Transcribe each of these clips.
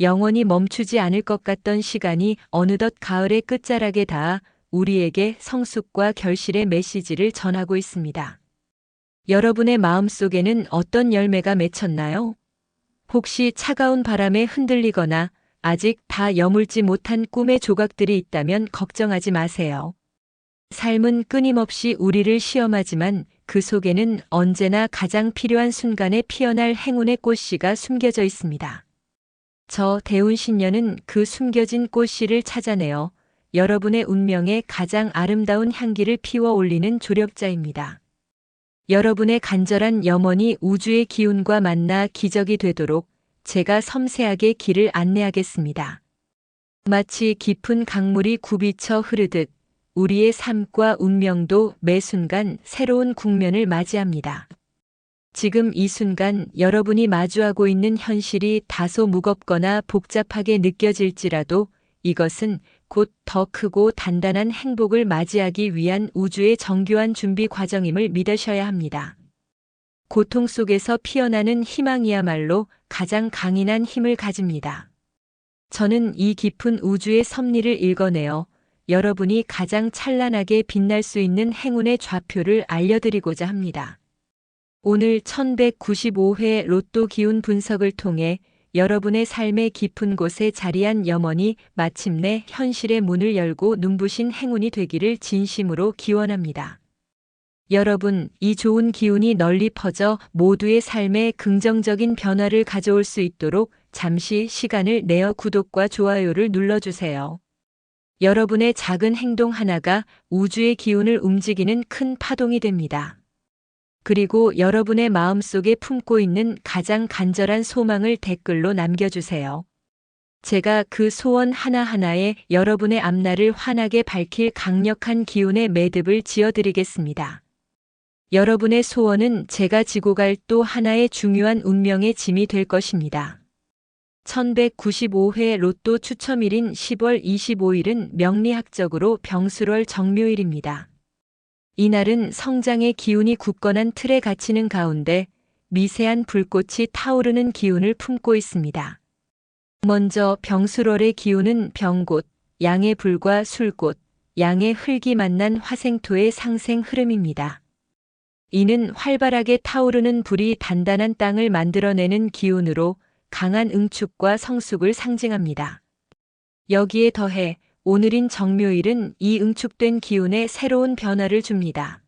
영원히 멈추지 않을 것 같던 시간이 어느덧 가을의 끝자락에 닿아 우리에게 성숙과 결실의 메시지를 전하고 있습니다. 여러분의 마음 속에는 어떤 열매가 맺혔나요? 혹시 차가운 바람에 흔들리거나 아직 다 여물지 못한 꿈의 조각들이 있다면 걱정하지 마세요. 삶은 끊임없이 우리를 시험하지만 그 속에는 언제나 가장 필요한 순간에 피어날 행운의 꽃씨가 숨겨져 있습니다. 저 대운 신녀는 그 숨겨진 꽃씨를 찾아내어 여러분의 운명에 가장 아름다운 향기를 피워 올리는 조력자입니다. 여러분의 간절한 염원이 우주의 기운과 만나 기적이 되도록 제가 섬세하게 길을 안내하겠습니다. 마치 깊은 강물이 굽이쳐 흐르듯 우리의 삶과 운명도 매 순간 새로운 국면을 맞이합니다. 지금 이 순간 여러분이 마주하고 있는 현실이 다소 무겁거나 복잡하게 느껴질지라도 이것은 곧 더 크고 단단한 행복을 맞이하기 위한 우주의 정교한 준비 과정임을 믿으셔야 합니다. 고통 속에서 피어나는 희망이야말로 가장 강인한 힘을 가집니다. 저는 이 깊은 우주의 섭리를 읽어내어 여러분이 가장 찬란하게 빛날 수 있는 행운의 좌표를 알려드리고자 합니다. 오늘 1195회 로또 기운 분석을 통해 여러분의 삶의 깊은 곳에 자리한 염원이 마침내 현실의 문을 열고 눈부신 행운이 되기를 진심으로 기원합니다. 여러분, 이 좋은 기운이 널리 퍼져 모두의 삶에 긍정적인 변화를 가져올 수 있도록 잠시 시간을 내어 구독과 좋아요를 눌러주세요. 여러분의 작은 행동 하나가 우주의 기운을 움직이는 큰 파동이 됩니다. 그리고 여러분의 마음속에 품고 있는 가장 간절한 소망을 댓글로 남겨주세요. 제가 그 소원 하나하나에 여러분의 앞날을 환하게 밝힐 강력한 기운의 매듭을 지어드리겠습니다. 여러분의 소원은 제가 지고 갈 또 하나의 중요한 운명의 짐이 될 것입니다. 1195회 로또 추첨일인 10월 25일은 명리학적으로 병술월 정묘일입니다. 이날은 성장의 기운이 굳건한 틀에 갇히는 가운데 미세한 불꽃이 타오르는 기운을 품고 있습니다. 먼저 병술월의 기운은 병곳, 양의 불과 술꽃, 양의 흙이 만난 화생토의 상생 흐름입니다. 이는 활발하게 타오르는 불이 단단한 땅을 만들어내는 기운으로 강한 응축과 성숙을 상징합니다. 여기에 더해 오늘인 정묘일은 이 응축된 기운에 새로운 변화를 줍니다.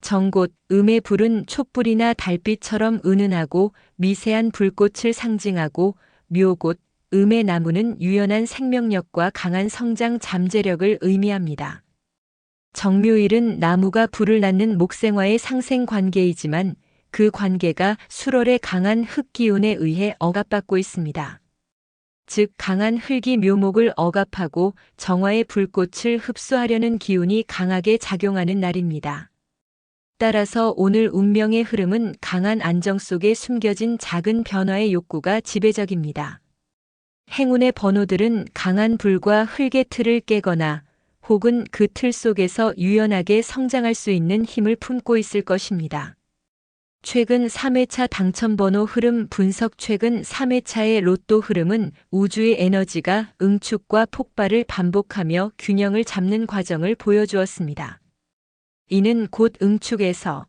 정곳, 음의 불은 촛불이나 달빛처럼 은은하고 미세한 불꽃을 상징하고 묘곳, 음의 나무는 유연한 생명력과 강한 성장 잠재력을 의미합니다. 정묘일은 나무가 불을 낳는 목생화의 상생 관계이지만 그 관계가 수월의 강한 흙기운에 의해 억압받고 있습니다. 즉 강한 흙이 묘목을 억압하고 정화의 불꽃을 흡수하려는 기운이 강하게 작용하는 날입니다. 따라서 오늘 운명의 흐름은 강한 안정 속에 숨겨진 작은 변화의 욕구가 지배적입니다. 행운의 번호들은 강한 불과 흙의 틀을 깨거나 혹은 그 틀 속에서 유연하게 성장할 수 있는 힘을 품고 있을 것입니다. 최근 3회차 당첨번호 흐름 분석 최근 3회차의 로또 흐름은 우주의 에너지가 응축과 폭발을 반복하며 균형을 잡는 과정을 보여주었습니다. 이는 곧 응축에서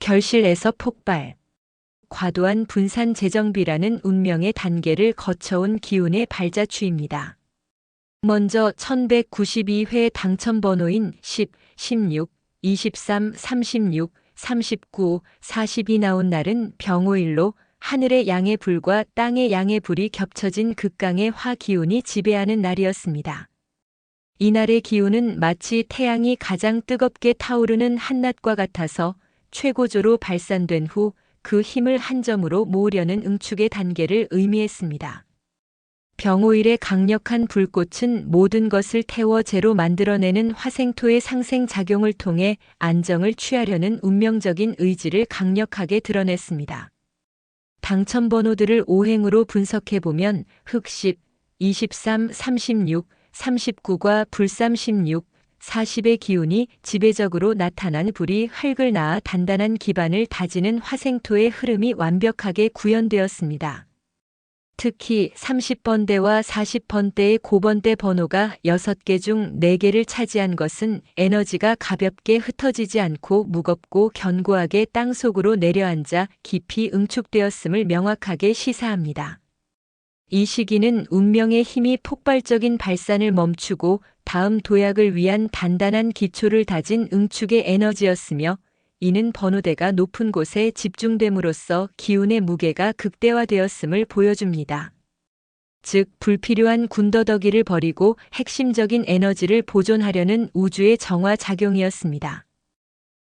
결실에서 폭발, 과도한 분산 재정비라는 운명의 단계를 거쳐온 기운의 발자취입니다. 먼저 1192회 당첨번호인 10, 16, 23, 36, 39, 40이 나온 날은 병오일로 하늘의 양의 불과 땅의 양의 불이 겹쳐진 극강의 화 기운이 지배하는 날이었습니다. 이날의 기운은 마치 태양이 가장 뜨겁게 타오르는 한낮과 같아서 최고조로 발산된 후 그 힘을 한 점으로 모으려는 응축의 단계를 의미했습니다. 병오일의 강력한 불꽃은 모든 것을 태워 재로 만들어내는 화생토의 상생 작용을 통해 안정을 취하려는 운명적인 의지를 강력하게 드러냈습니다. 당첨 번호들을 오행으로 분석해보면 흑10, 23, 36, 39과 불 36, 40의 기운이 지배적으로 나타난 불이 흙을 낳아 단단한 기반을 다지는 화생토의 흐름이 완벽하게 구현되었습니다. 특히 30번대와 40번대의 고번대 번호가 6개 중 4개를 차지한 것은 에너지가 가볍게 흩어지지 않고 무겁고 견고하게 땅속으로 내려앉아 깊이 응축되었음을 명확하게 시사합니다. 이 시기는 운명의 힘이 폭발적인 발산을 멈추고 다음 도약을 위한 단단한 기초를 다진 응축의 에너지였으며 이는 번호대가 높은 곳에 집중됨으로써 기운의 무게가 극대화되었음을 보여줍니다. 즉, 불필요한 군더더기를 버리고 핵심적인 에너지를 보존하려는 우주의 정화 작용이었습니다.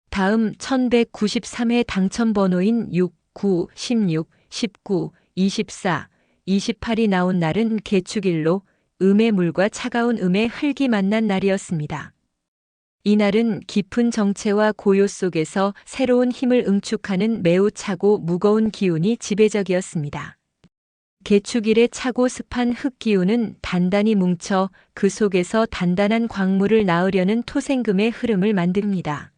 다음 1193회 당첨 번호인 6, 9, 16, 19, 24, 28이 나온 날은 개축일로 음의 물과 차가운 음의 흙이 만난 날이었습니다. 이날은 깊은 정체와 고요 속에서 새로운 힘을 응축하는 매우 차고 무거운 기운이 지배적이었습니다. 개축일의 차고 습한 흙 기운은 단단히 뭉쳐 그 속에서 단단한 광물을 낳으려는 토생금의 흐름을 만듭니다.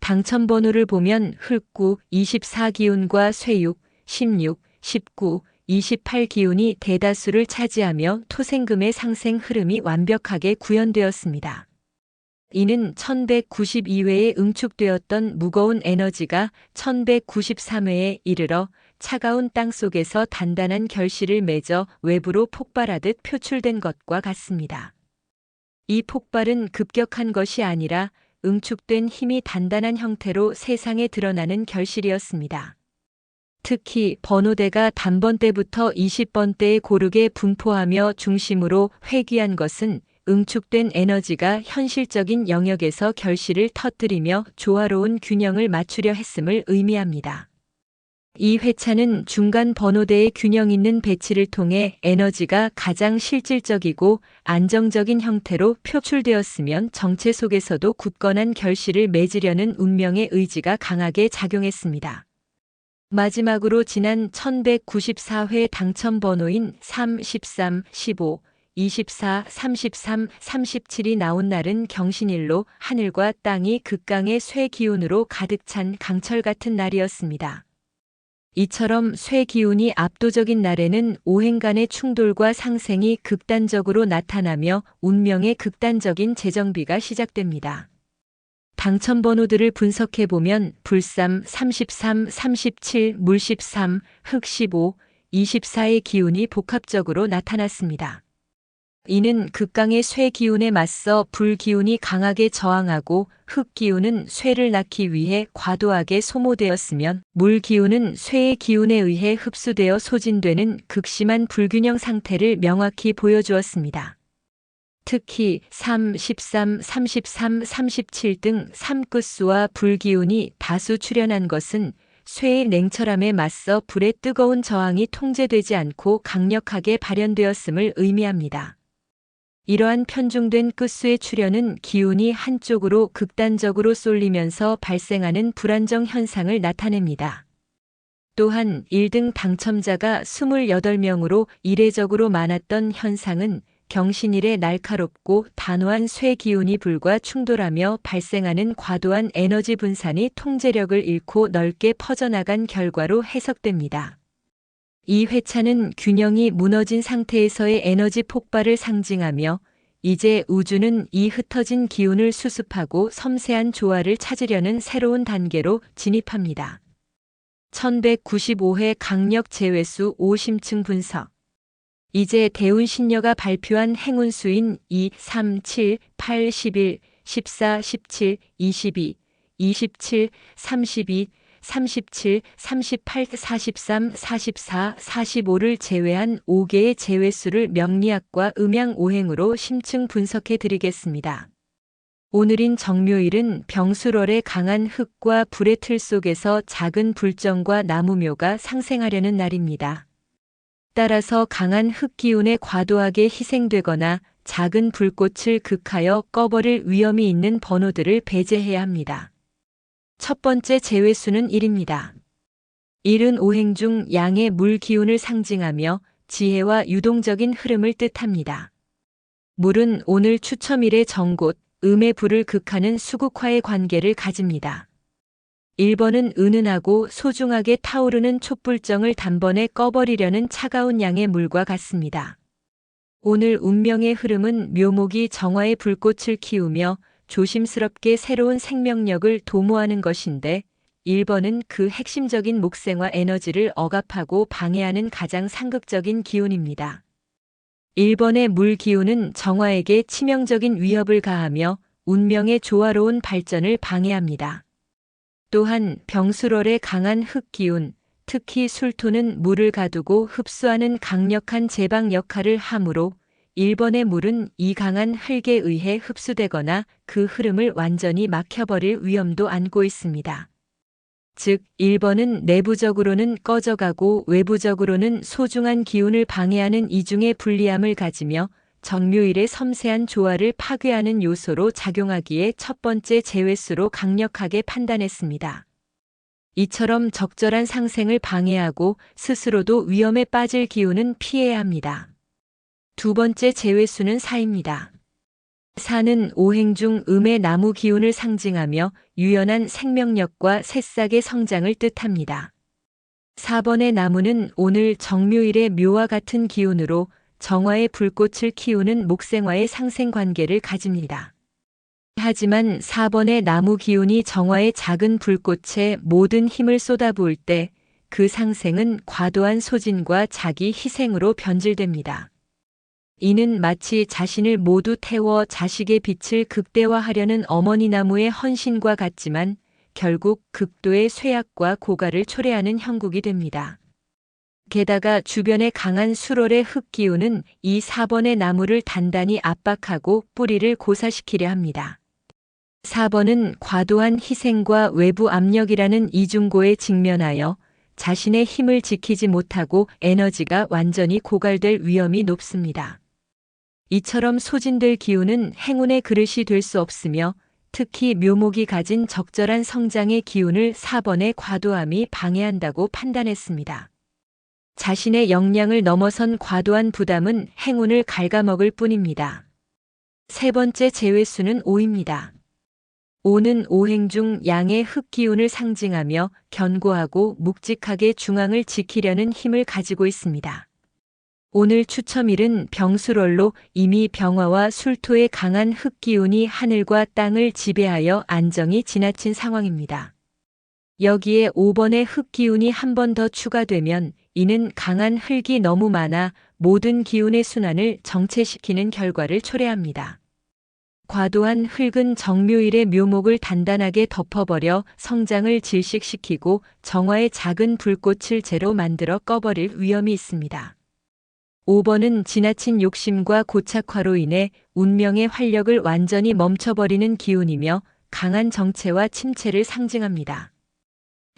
당첨 번호를 보면 흙구 24기운과 쇠육 16, 19, 28 기운이 대다수를 차지하며 토생금의 상생 흐름이 완벽하게 구현되었습니다. 이는 1192회에 응축되었던 무거운 에너지가 1193회에 이르러 차가운 땅 속에서 단단한 결실을 맺어 외부로 폭발하듯 표출된 것과 같습니다. 이 폭발은 급격한 것이 아니라 응축된 힘이 단단한 형태로 세상에 드러나는 결실이었습니다. 특히 번호대가 단번대부터 20번대에 고르게 분포하며 중심으로 회귀한 것은 응축된 에너지가 현실적인 영역에서 결실을 터뜨리며 조화로운 균형을 맞추려 했음을 의미합니다. 이 회차는 중간 번호대의 균형 있는 배치를 통해 에너지가 가장 실질적이고 안정적인 형태로 표출되었으면 정체 속에서도 굳건한 결실을 맺으려는 운명의 의지가 강하게 작용했습니다. 마지막으로 지난 1194회 당첨 번호인 3, 13, 15, 24, 33, 37이 나온 날은 경신일로 하늘과 땅이 극강의 쇠 기운으로 가득 찬 강철 같은 날이었습니다. 이처럼 쇠 기운이 압도적인 날에는 오행 간의 충돌과 상생이 극단적으로 나타나며 운명의 극단적인 재정비가 시작됩니다. 당첨 번호들을 분석해 보면 불삼 33, 37, 물 13, 흙 15, 24의 기운이 복합적으로 나타났습니다. 이는 극강의 쇠 기운에 맞서 불 기운이 강하게 저항하고 흙 기운은 쇠를 낳기 위해 과도하게 소모되었으면 물 기운은 쇠의 기운에 의해 흡수되어 소진되는 극심한 불균형 상태를 명확히 보여주었습니다. 특히 3, 13, 33, 37 등 3끝수와 불기운이 다수 출현한 것은 쇠의 냉철함에 맞서 불의 뜨거운 저항이 통제되지 않고 강력하게 발현되었음을 의미합니다. 이러한 편중된 끝수의 출현은 기운이 한쪽으로 극단적으로 쏠리면서 발생하는 불안정 현상을 나타냅니다. 또한 1등 당첨자가 28명으로 이례적으로 많았던 현상은 경신일의 날카롭고 단호한 쇠 기운이 불과 충돌하며 발생하는 과도한 에너지 분산이 통제력을 잃고 넓게 퍼져나간 결과로 해석됩니다. 이 회차는 균형이 무너진 상태에서의 에너지 폭발을 상징하며 이제 우주는 이 흩어진 기운을 수습하고 섬세한 조화를 찾으려는 새로운 단계로 진입합니다. 1195회 강력 제외수 5심층 분석 이제 대운 신녀가 발표한 행운수인 2, 3, 7, 8, 11, 14, 17, 22, 27, 32, 37, 38, 43, 44, 45를 제외한 5개의 제외수를 명리학과 음양 오행으로 심층 분석해 드리겠습니다. 오늘인 정묘일은 병술월의 강한 흙과 불의 틀 속에서 작은 불정과 나무묘가 상생하려는 날입니다. 따라서 강한 흙기운에 과도하게 희생되거나 작은 불꽃을 극하여 꺼버릴 위험이 있는 번호들을 배제해야 합니다. 첫 번째 제외수는 1입니다. 1은 오행 중 양의 물 기운을 상징하며 지혜와 유동적인 흐름을 뜻합니다. 물은 오늘 추첨일의 정곳, 음의 불을 극하는 수국화의 관계를 가집니다. 1번은 은은하고 소중하게 타오르는 촛불정을 단번에 꺼버리려는 차가운 양의 물과 같습니다. 오늘 운명의 흐름은 묘목이 정화의 불꽃을 키우며 조심스럽게 새로운 생명력을 도모하는 것인데 1번은 그 핵심적인 목생화 에너지를 억압하고 방해하는 가장 상극적인 기운입니다. 1번의 물 기운은 정화에게 치명적인 위협을 가하며 운명의 조화로운 발전을 방해합니다. 또한 병수월의 강한 흙 기운, 특히 술토는 물을 가두고 흡수하는 강력한 제방 역할을 하므로 1번의 물은 이 강한 흙에 의해 흡수되거나 그 흐름을 완전히 막혀버릴 위험도 안고 있습니다. 즉, 1번은 내부적으로는 꺼져가고 외부적으로는 소중한 기운을 방해하는 이중의 불리함을 가지며 정묘일의 섬세한 조화를 파괴하는 요소로 작용하기에 첫 번째 제외수로 강력하게 판단했습니다. 이처럼 적절한 상생을 방해하고 스스로도 위험에 빠질 기운은 피해야 합니다. 두 번째 제외수는 사입니다. 사는 오행 중 음의 나무 기운을 상징하며 유연한 생명력과 새싹의 성장을 뜻합니다. 4번의 나무는 오늘 정묘일의 묘와 같은 기운으로 정화의 불꽃을 키우는 목생화의 상생 관계를 가집니다. 하지만 4번의 나무 기운이 정화의 작은 불꽃에 모든 힘을 쏟아부을 때 그 상생은 과도한 소진과 자기 희생으로 변질됩니다. 이는 마치 자신을 모두 태워 자식의 빛을 극대화하려는 어머니 나무의 헌신과 같지만 결국 극도의 쇠약과 고갈을 초래하는 형국이 됩니다. 게다가 주변의 강한 수월의 흙기운은 이 4번의 나무를 단단히 압박하고 뿌리를 고사시키려 합니다. 4번은 과도한 희생과 외부 압력이라는 이중고에 직면하여 자신의 힘을 지키지 못하고 에너지가 완전히 고갈될 위험이 높습니다. 이처럼 소진될 기운은 행운의 그릇이 될 수 없으며 특히 묘목이 가진 적절한 성장의 기운을 4번의 과도함이 방해한다고 판단했습니다. 자신의 역량을 넘어선 과도한 부담은 행운을 갉아먹을 뿐입니다. 세 번째 제외수는 5입니다. 5는 오행 중 양의 흙 기운을 상징하며 견고하고 묵직하게 중앙을 지키려는 힘을 가지고 있습니다. 오늘 추첨일은 병수rol로 이미 병화와 술토의 강한 흙 기운이 하늘과 땅을 지배하여 안정이 지나친 상황입니다. 여기에 5번의 흙 기운이 한 번 더 추가되면 이는 강한 흙이 너무 많아 모든 기운의 순환을 정체시키는 결과를 초래합니다. 과도한 흙은 정묘일의 묘목을 단단하게 덮어버려 성장을 질식시키고 정화의 작은 불꽃을 제로 만들어 꺼버릴 위험이 있습니다. 5번은 지나친 욕심과 고착화로 인해 운명의 활력을 완전히 멈춰버리는 기운이며 강한 정체와 침체를 상징합니다.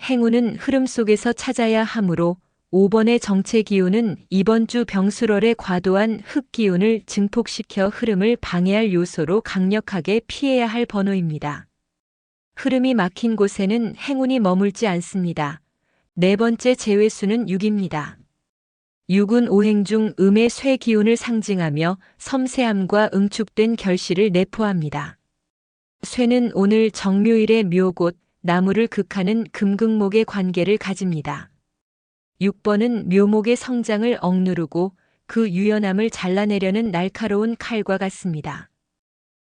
행운은 흐름 속에서 찾아야 하므로 5번의 정체 기운은 이번 주 병수월의 과도한 흙 기운을 증폭시켜 흐름을 방해할 요소로 강력하게 피해야 할 번호입니다. 흐름이 막힌 곳에는 행운이 머물지 않습니다. 네 번째 제외수는 6입니다. 6은 오행 중 음의 쇠 기운을 상징하며 섬세함과 응축된 결실을 내포합니다. 쇠는 오늘 정묘일의 묘곳, 나무를 극하는 금극목의 관계를 가집니다. 6번은 묘목의 성장을 억누르고 그 유연함을 잘라내려는 날카로운 칼과 같습니다.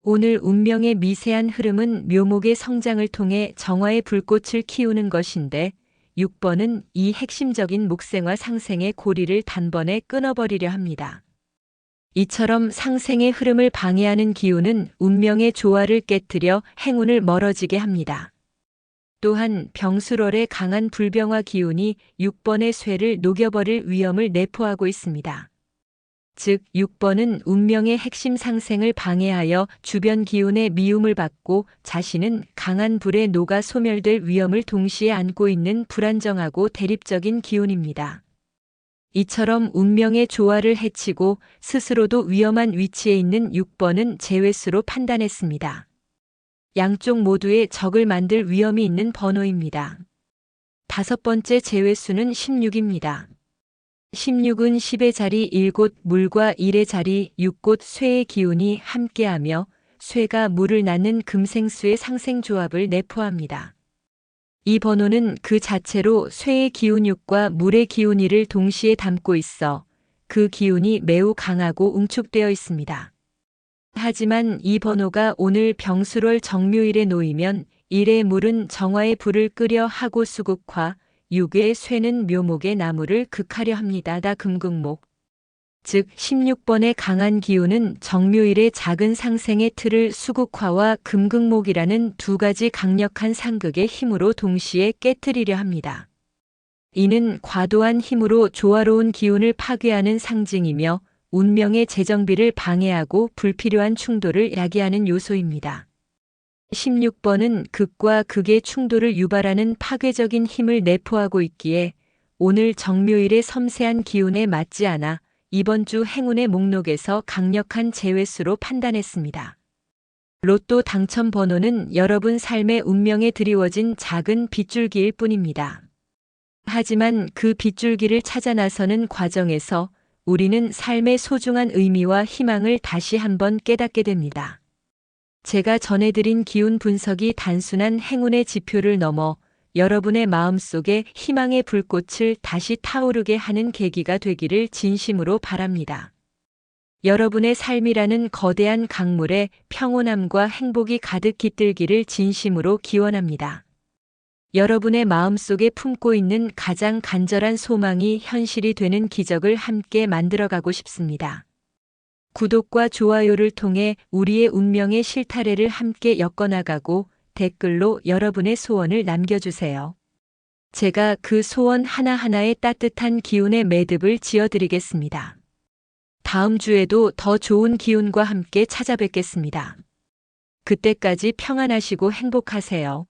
오늘 운명의 미세한 흐름은 묘목의 성장을 통해 정화의 불꽃을 키우는 것인데 6번은 이 핵심적인 목생화 상생의 고리를 단번에 끊어버리려 합니다. 이처럼 상생의 흐름을 방해하는 기운은 운명의 조화를 깨뜨려 행운을 멀어지게 합니다. 또한 병수월의 강한 불병화 기운이 6번의 쇠를 녹여버릴 위험을 내포하고 있습니다. 즉 6번은 운명의 핵심 상생을 방해하여 주변 기운의 미움을 받고 자신은 강한 불에 녹아 소멸될 위험을 동시에 안고 있는 불안정하고 대립적인 기운입니다. 이처럼 운명의 조화를 해치고 스스로도 위험한 위치에 있는 6번은 제외수로 판단했습니다. 양쪽 모두의 적을 만들 위험이 있는 번호입니다. 다섯 번째 제외수는 16입니다. 16은 10의 자리 1곳 물과 1의 자리 6곳 쇠의 기운이 함께하며 쇠가 물을 낳는 금생수의 상생조합을 내포합니다. 이 번호는 그 자체로 쇠의 기운육과 물의 기운이를 동시에 담고 있어 그 기운이 매우 강하고 응축되어 있습니다. 하지만 이 번호가 오늘 병수월 정묘일에 놓이면 일의 물은 정화의 불을 끄려 하고 수국화, 육의 쇠는 묘목의 나무를 극하려 합니다. 다 금극목. 즉 16번의 강한 기운은 정묘일의 작은 상생의 틀을 수국화와 금극목이라는 두 가지 강력한 상극의 힘으로 동시에 깨뜨리려 합니다. 이는 과도한 힘으로 조화로운 기운을 파괴하는 상징이며 운명의 재정비를 방해하고 불필요한 충돌을 야기하는 요소입니다. 16번은 극과 극의 충돌을 유발하는 파괴적인 힘을 내포하고 있기에 오늘 정묘일의 섬세한 기운에 맞지 않아 이번 주 행운의 목록에서 강력한 제외수로 판단했습니다. 로또 당첨 번호는 여러분 삶의 운명에 드리워진 작은 빗줄기일 뿐입니다. 하지만 그 빗줄기를 찾아 나서는 과정에서 우리는 삶의 소중한 의미와 희망을 다시 한번 깨닫게 됩니다. 제가 전해드린 기운 분석이 단순한 행운의 지표를 넘어 여러분의 마음속에 희망의 불꽃을 다시 타오르게 하는 계기가 되기를 진심으로 바랍니다. 여러분의 삶이라는 거대한 강물에 평온함과 행복이 가득 깃들기를 진심으로 기원합니다. 여러분의 마음속에 품고 있는 가장 간절한 소망이 현실이 되는 기적을 함께 만들어가고 싶습니다. 구독과 좋아요를 통해 우리의 운명의 실타래를 함께 엮어나가고 댓글로 여러분의 소원을 남겨주세요. 제가 그 소원 하나하나에 따뜻한 기운의 매듭을 지어드리겠습니다. 다음 주에도 더 좋은 기운과 함께 찾아뵙겠습니다. 그때까지 평안하시고 행복하세요.